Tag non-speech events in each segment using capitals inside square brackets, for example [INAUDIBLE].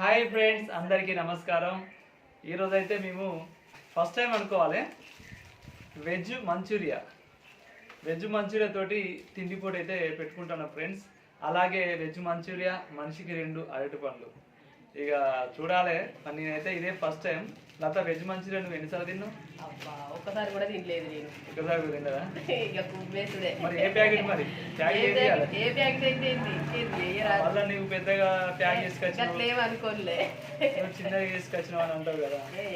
Hi friends అందరికీ నమస్కారం. ఈరోజైతే మేము ఫస్ట్ టైం అనుకోవాలి. Veg manchuria. వెజ్ మంచూరియా తోటి తిండి పొడి అయితే పెట్టుకుంటున్నాం ఫ్రెండ్స్. అలాగే వెజ్ మంచూరియా మనిషికి రెండు అరటి పండ్లు. ఇక చూడాలి నేనైతే ఇదే first time Latha veg manchuria నువ్వు ఎన్నిసార్లు తిన్నావు? అబ్బా ఒక్కసారి కూడా తినలేదు నేను. ఒకసారి కూడా ఇక కుమ్మేసుడే. మరి ఏ ప్యాకెట్ మరి? ప్యాకెట్ ఏ ప్యాకెట్- అయితే. మళ్ళీ నీవు పెద్దగా ప్యాక్ నువ్వు చిన్నగా చేసుకొచ్చినావు అని అంటావు కదా. ఏ,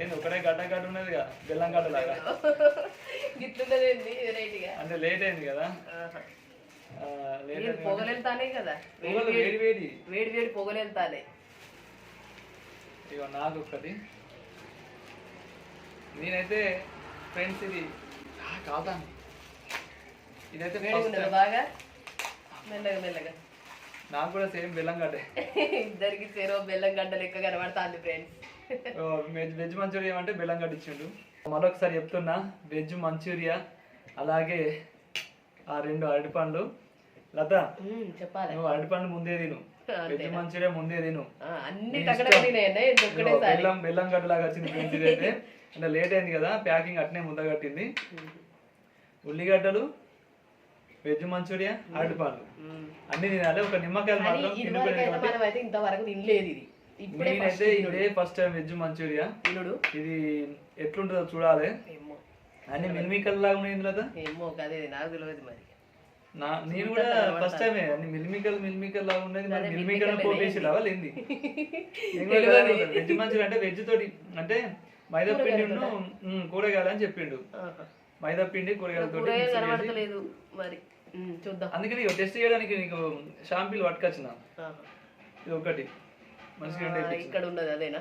ఏంది ఒకటే గడ్డ గడ్డ ఉన్నదిగా బెల్లం గడ్డ లాగా అంటే లేట్ అయింది కదా. ఆహా. ఆ, లేట్ ఇది అయింది పొగలు వెళ్తానే కదా వేడి వేడి వేడి. వేడి వేడి పొగలు వెళ్తానే ఇక నాకు ఒక్కటి నేనైతే ఫ్రెండ్స్ ఇది కాదాను ఇదైతే. బాగా? మెల్లగా మెల్లగా. నాకు కూడా సేమ్ బెల్లం గడ్డే. ఇద్దరికి చెరో బెల్లం గడ్డ లెక్క కనబడుతుంది ఫ్రెండ్స్. వెజ్ వెజ్ మంచూరియా అంటే బెల్లం గడ్డ ఇచ్చిండు. మరొకసారి చెప్తున్నా వెజ్ మంచూరియా అలాగే ఆ రెండు అరటి పండ్లు. లత చెప్పాలి. నువ్వు అరటి పండు ముందే తిను. వెజ్ మంచూరియా ముందే తిను. అన్ని బెల్లం బెల్లం గడ్డలాగా వచ్చింది ఫ్రెండ్స్ ఇదైతే [LAUGHS] అంటే లేట్ అయింది కదా ప్యాకింగ్ అట్నే ముంద కట్టింది. ఉల్లిగడ్డలు వెజ్ మంచూరియా అరటిపండ్లు ఉమ్. అన్ని తినాలి. ఒక నిమ్మకాయలు మాత్రం అయితే అయితే ఇంతవరకు తినలేదు ఇది. ఫస్ట్ నేనైతే ఇదే ఫస్ట్ టైం వెజ్ మంచూరియా. ఇది ఎట్లుంటుందో చూడాలి. అన్ని మిల్మికల్ లాగా ఉన్నాయి ఇందులో ఏమో అదే నాకు తెలియదు మరి. నా నేను కూడా ఫస్ట్ టైమే అన్ని మిల్మికల్ మిల్మికల్ లాగా ఉన్నది మరి మిల్మికల్ పోపేసి ఏంది వెజ్ మంచూరియా అంటే వెజ్ తోటి అంటే మైదా పిండి కూరగాయలు అని చెప్పిండు. మైదా పిండి కూరగాయలతో మరి. చూద్దాం. అందుకని టెస్ట్ చేయడానికి నీకు షాంపీలు పట్టుకొచ్చిన. ఇది ఒకటి. మంచిగా ఇక్కడ ఉన్నది అదేనా?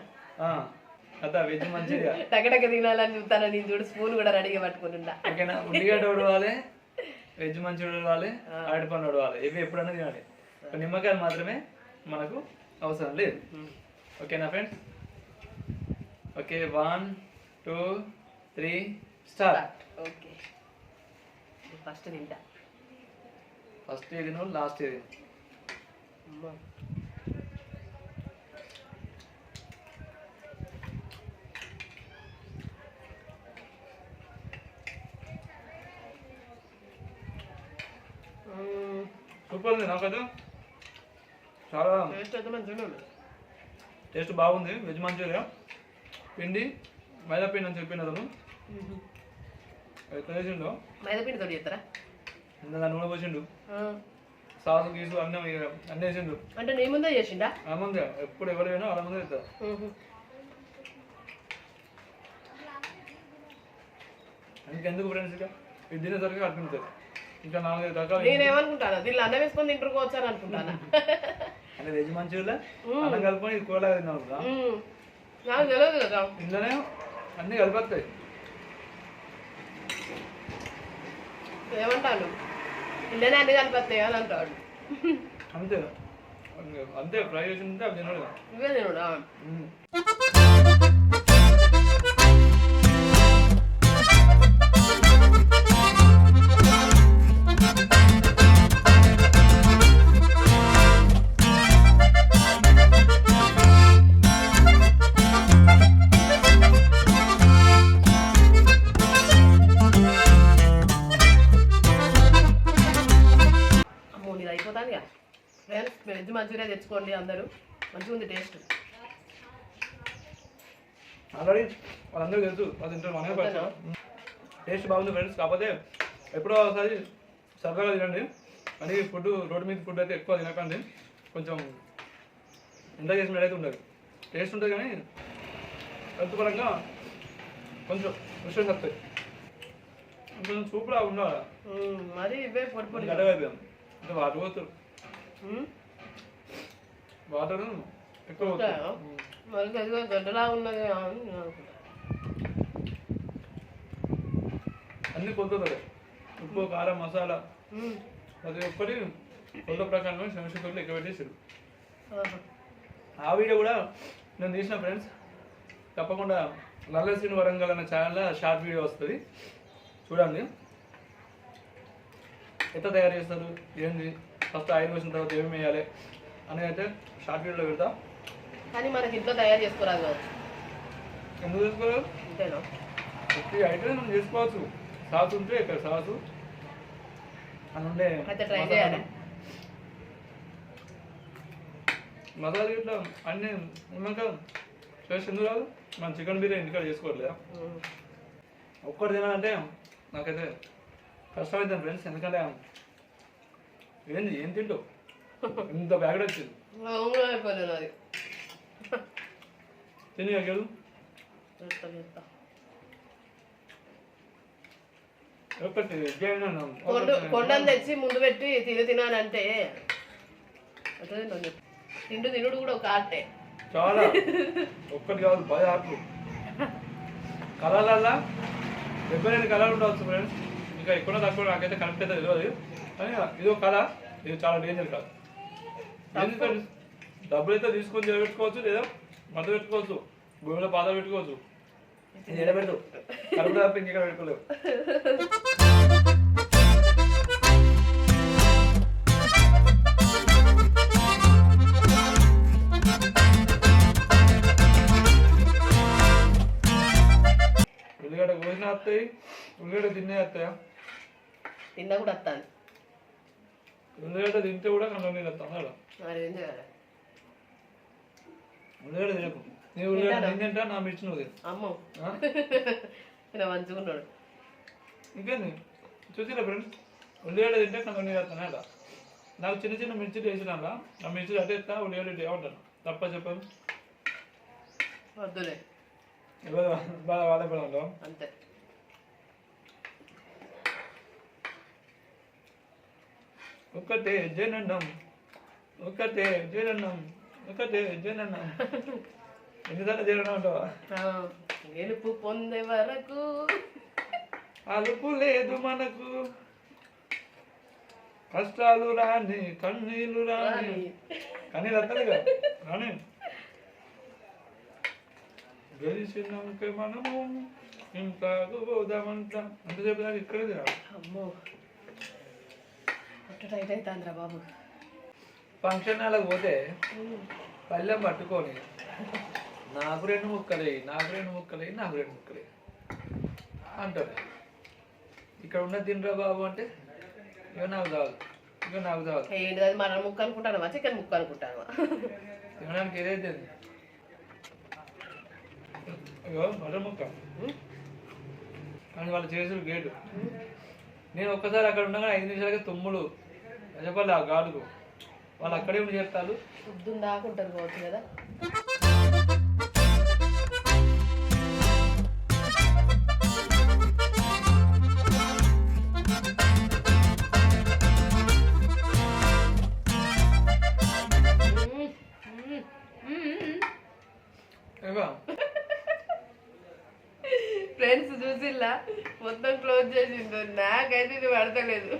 అదా వెజ్ మంచిగా? టకటక తినాలని చూస్తాను నేను చూడు స్పూన్ కూడా రెడీగా పట్టుకుంటుండా ఓకేనా? ఉల్లిగడ్డ ఉడవాలి వెజ్ మంచిగా ఉడవాలి అరటి పండు ఉడవాలి. ఇవి ఎప్పుడన్నా తినాలి. నిమ్మకాయలు మాత్రమే మనకు అవసరం లేదు. ఓకేనా friends? Okay one two three start. Okay. First తింటా. ఫస్ట్ ఏది లాస్ట్ ఏది సూపర్ ఉంది నాకు అది చాలా టేస్ట్ బాగుంది వెజ్ మంచూరియా. పిండి మైదా పిండి అని చెప్పిన అతను. ఎట్లా చేసిండు? మైదా పిండి తోటి చేస్తారా? నూనె పోసిండు. సాసు గీసు అన్నీ అన్నీ వేసిండు. అంటే నీ ముందే చేసిండా? ఆ ముందే ఎప్పుడు ఎవరు వేయనో అలా ముందే ఇస్తారు మ్మ్. ఇంకెందుకు ఫ్రెండ్స్ ఇక? ఇది తినేసరికి అర్థమవుతుంది. ఇంకా నాలుగైదు రకాలు నేనేమనుకుంటాను దీనిలో అన్నం వేసుకొని తింటుకోవచ్చు అని అనుకుంటాను? అంటే వెజ్ మంచూరియా అన్నం కలుపుకొని ఇది కూరలాగా తిన్నాం కదా? మ్మ్. నాకు తెలియదు కదా. ఇందులోనే అన్నీ కలిపొస్తాయి. ఏమంటాను? ఇల్లనే అన్ని కలిపస్తాయి అని అంటాడు. అంతే. అంతే. ఫ్రై చేసి ఉంటే అవి తినడు ఇవే తినుడా మంచూరియా తెచ్చుకోండి అందరూ. మంచిగా ఉంది టేస్ట్. ఆల్రెడీ వాళ్ళందరూ తెలుసు వాళ్ళు తింటారు మనమే టేస్ట్ బాగుంది ఫ్రెండ్స్ కాకపోతే ఎప్పుడో ఒకసారి సరదాగా తినండి. అని ఫుడ్ రోడ్డు మీద ఫుడ్ అయితే ఎక్కువ తినకండి. కొంచెం ఎంజాయ్ చేసినట్టయితే ఉండదు. టేస్ట్ ఉంటుంది కానీ హెల్త్ పరంగా కొంచెం విషయం వస్తాయి కొంచెం సూపర్గా ఉండాలి. మరి ఇవే పొడి పొడి గడ్డగా అయిపోయాం. అంటే వాటర్ పోతారు మ్మ్. వాటర్ ఎక్కువ మరి గడ్డలా ఉన్నది. అన్ని కొలుతుంది ఉప్పు కారం మసాలా. ప్రతి ఒక్కటి కొలత ప్రకారం శంషకులు ఎక్కువ పెట్టేసారు. ఆ వీడియో కూడా నేను తీసిన ఫ్రెండ్స్ తప్పకుండా లల్లశ్రీని వరంగల్ అనే ఛానల్లో షార్ట్ వీడియో వస్తుంది. చూడండి. ఎట్లా తయారు చేస్తారు? ఏంది? ఫస్ట్ ఆయిల్ వేసిన తర్వాత ఏమేమి వేయాలి? అనేది అయితే షార్ట్ వీడియోలో పెడతా. కానీ మనకి ఇంట్లో తయారు చేసుకోరాదు కావచ్చు. ఎందుకు తీసుకోలేదు అంతేనా? ప్రతి ఐటమ్ మనం చేసుకోవచ్చు. సాస్ ఉంటే ఇక్కడ సాసు. అని ఉండే అయితే మసాలా- చేయాలి. మసాలా ఇట్లా అన్ని ఉన్నాక ఫ్రెష్ ఎందుకు రాదు? మనం చికెన్ బిర్యానీ ఇంటికాడ చేసుకోవట్లేదా. ఒక్కటి తినాలంటే నాకైతే కష్టమైంది ఫ్రెండ్స్. ఎందుకంటే ఏంది? ఏం తింటావు? ఇంత ప్యాకెట్ వచ్చింది. అయిపోలేదు అది. తిని? కొండను తెచ్చి ముందు పెట్టి తిని తినాలంటే. తిండు తినుడు కూడా ఒక ఆర్టే. చాలా. ఒక్కటి కాదు పది ఆటలు కలర్లల్లా? డెబ్బై రెండు కలర్ ఉండవచ్చు ఫ్రెండ్స్ ఇంకా ఎక్కువ తక్కువ నాకైతే కనెక్ట్ అయితే తెలియదు కానీ ఇది ఒక కళ ఇది చాలా డేంజర్ కళ ఎందుకంటే డబ్బులు అయితే తీసుకొని పెట్టుకోవచ్చు లేదా మధ్య పెట్టుకోవచ్చు భూమిలో పాత పెట్టుకోవచ్చు. ఇది ఎడబెట్టు. కడుపు తప్ప ఇంకెక్కడ పెట్టుకోలేవు. ఉల్లిగడ్డ కోసిన వస్తాయి ఉల్లిగడ్డ తినే వస్తాయా తిన్నా కూడా వస్తాను ఉల్లిగడ్డ తింటే కూడా కన్నా నీళ్ళు వస్తాం అలా మరి ఏం చేయాలి? ఉల్లిగడ్డ తినకు. నీ ఉల్లిగడ్డ. నేను తింటా నా మిర్చి నువ్వు. అమ్మో. మంచుకున్నాడు ఇంకేంది? చూసిరా ఫ్రెండ్స్? ఉల్లిగడ్డ తింటే కన్నా నీళ్ళు వస్తాను అలా నాకు చిన్న చిన్న మిర్చి వేసిన ఆ మిర్చి అటే ఎత్తా ఉల్లిగడ్డ ఏమంటాను తప్ప చెప్పాను వద్దులే. బాధపడతాం అంతే. ఒక్కటే జననం ఒక్కటే జననం ఒక్కటే జననం. ఎన్నిసార్లు జననం అంటావా? గెలుపు పొందే వరకు. అలుపు లేదు మనకు. కష్టాలు రాని కన్నీళ్ళు రాని. కన్నీళ్ళు వస్తలేగా రాని. గెలిచినాక మనము ఇంకా పోదామంట అంతసేపు దాకా ఇక్కడే అమ్మో. టైట్ అవుతుందిరా బాబు. ఫంక్షన్ హాల్కి పోతే పళ్ళెం పట్టుకొని నాకు రెండు ముక్కలే నాకు రెండు ముక్కలే నాకు రెండు ముక్కలే అంటారు. ఇక్కడ ఉన్న తినరా బాబు అంటే ఇక నాకు చాలు ఇక నాకు చాలు. ఏంటి అది మటన్ ముక్క అనుకుంటానమా చికెన్ ముక్క అనుకుంటానమా తినడానికి ఏదైతే ఇగో మటన్ ముక్క. కానీ వాళ్ళు చేసిన గేటు. నేను ఒక్కసారి అక్కడ ఉండగానే ఐదు నిమిషాలకి తుమ్ములు చెప్పాలి ఆ గాడుకు వాళ్ళు అక్కడే ఉండి చెప్తారు పొద్దున్న దాకా ఉంటారు కావచ్చు కదా. ఫ్రెండ్స్ చూసిల్లా? మొత్తం క్లోజ్ చేసిండు నాకైతే ఇది పడతలేదు.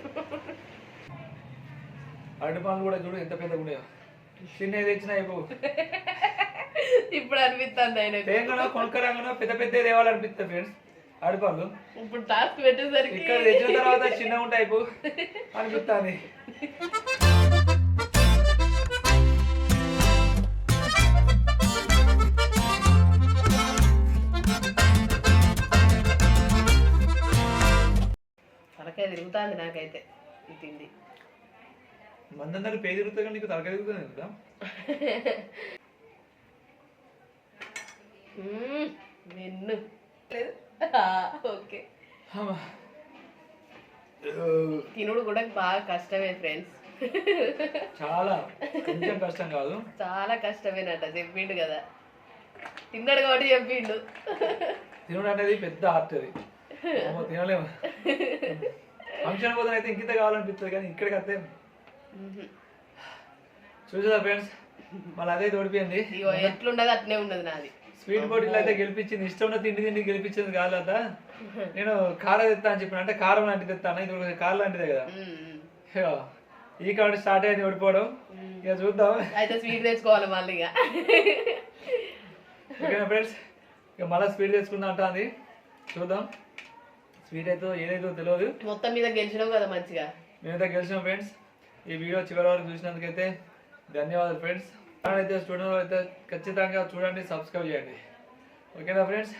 అరటి పండ్లు కూడా చూడు ఎంత పెద్దగా ఉన్నాయో. చిన్న తెచ్చినా అయిపో ఇప్పుడు అనిపిస్తుంది ఆయనకు తేంగనో కొనుక్కరాంగనో పెద్ద పెద్ద తేవాలనిపిస్తుంది ఫ్రెండ్స్ అరటి పండ్లు. ఇప్పుడు టాస్క్ పెట్టేసరికి ఇక్కడ తెచ్చిన తర్వాత చిన్నగా ఉంటాయి అనిపిస్తుంది తలకాయ తిరుగుతుంది నాకైతే తిండి. మందందరూ పేరు తిరుగుతుంది కానీ నీకు తలకాయ తిరుగుతుంది కదా. నిన్ను. ఓకే. తినుడు కూడా బాగా కష్టమే ఫ్రెండ్స్ చాలా. కొంచెం కష్టం కాదు. చాలా కష్టమేనట చెప్పిండు కదా. తిన్నాడు కాబట్టి చెప్పిండు. తినడం అనేది పెద్ద ఆర్ట్ అది. తినలేము. ఫంక్షన్ పోతే అయితే ఇంకింత కావాలనిపిస్తుంది కానీ ఇక్కడికి మ్మ్. చూసారా ఫ్రెండ్స్. మళ్ళీ అదే తోడిపోయింది. ఇగో ఎట్లుండదు అట్నే ఉన్నది నాది. స్వీట్ పోటీలో అయితే గెలిపించింది. ఇష్టం ఉన్న తిండి తిండి గెలిపించింది కాదా నేను కారం తెస్తా అని చెప్పిన. అంటే కారం లాంటిది తెస్తాను ఇది కారం లాంటిదే కదా. ఈ కాబట్టి స్టార్ట్ అయింది ఓడిపోవడం. ఇక చూద్దాం. అయితే స్వీట్ తెచ్చుకోవాలి మళ్ళీ ఇక. ఓకేనా ఫ్రెండ్స్? ఇక మళ్ళీ స్వీట్ తెచ్చుకుందా అంటుంది చూద్దాం. స్వీట్ అయితే ఏదైతే తెలియదు మొత్తం మీద గెలిచినావు కదా మంచిగా. మేమైతే గెలిచినాం ఫ్రెండ్స్. ఈ వీడియో చివరి వరకు చూసినందుకైతే ధన్యవాదాలు ఫ్రెండ్స్. అయితే స్టూడెంట్ అయితే ఖచ్చితంగా చూడండి సబ్స్క్రైబ్ చేయండి. ఓకేనా ఫ్రెండ్స్?